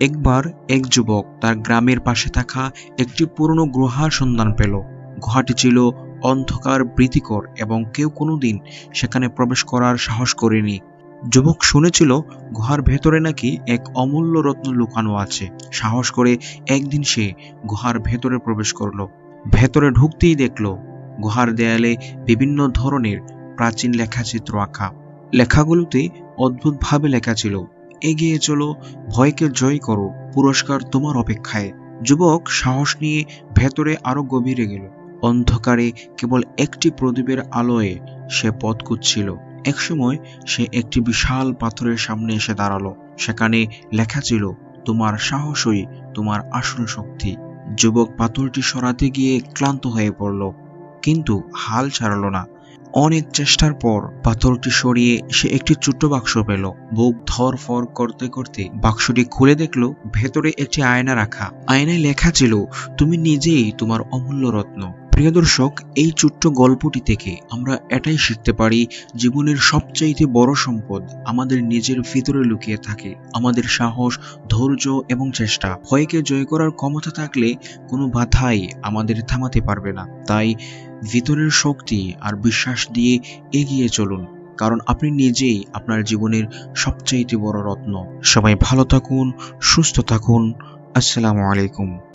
একবার এক যুবক তার গ্রামের পাশে থাকা একটি পুরনো গুহার সন্ধান পেল। গুহাটি ছিল অন্ধকার, ভীতিকর এবং কেউ কোনোদিন সেখানে প্রবেশ করার সাহস করেনি। যুবক শুনেছিল গুহার ভেতরে নাকি এক অমূল্য রত্ন লুকানো আছে। সাহস করে একদিন সে গুহার ভেতরে প্রবেশ করল। ভেতরে ঢুকতেই দেখল গুহার দেয়ালে বিভিন্ন ধরনের প্রাচীন লেখাচিত্র আঁকা। লেখাগুলোতে অদ্ভুতভাবে লেখা ছিল। এগিয়ে চলো, ভয়কে জয় করো, পুরস্কার তোমার অপেক্ষায়। যুবক সাহস নিয়ে ভেতরে আরও গভীরে গেল। অন্ধকারে কেবল একটি প্রদীপের আলোয় সে পথ খুঁজছিল। একসময় সে একটি বিশাল পাথরের সামনে এসে দাঁড়াল। সেখানে লেখা ছিল, তোমার সাহসই তোমার আসল শক্তি। যুবক পাথরটি সরাতে গিয়ে ক্লান্ত হয়ে পড়ল, কিন্তু হাল ছাড়লো না। অনেক চেষ্টার পর পাথরটি সরিয়ে সে একটি ছোট্ট বাক্স পেল। বুক ধরফর করতে করতে বাক্সটি খুলে দেখল, ভেতরে একটি আয়না রাখা। আয়নায় লেখা ছিল, তুমি নিজেই তোমার অমূল্য রত্ন। প্রিয় দর্শক, এই ছোট্ট গল্পটি থেকে আমরা এটাই শিখতে পারি, জীবনের সবচাইতে বড় সম্পদ আমাদের নিজের ভিতরে লুকিয়ে থাকে, আমাদের সাহস, ধৈর্য এবং চেষ্টা। ভয়কে জয় করার ক্ষমতা থাকলে কোনো বাধাই আমাদের থামাতে পারবে না। তাই ভিতরের শক্তি আর বিশ্বাস দিয়ে এগিয়ে চলুন, কারণ আপনি নিজেই আপনার জীবনের সবচাইতে বড় রত্ন। সবাই ভালো থাকুন, সুস্থ থাকুন। আসসালামু আলাইকুম।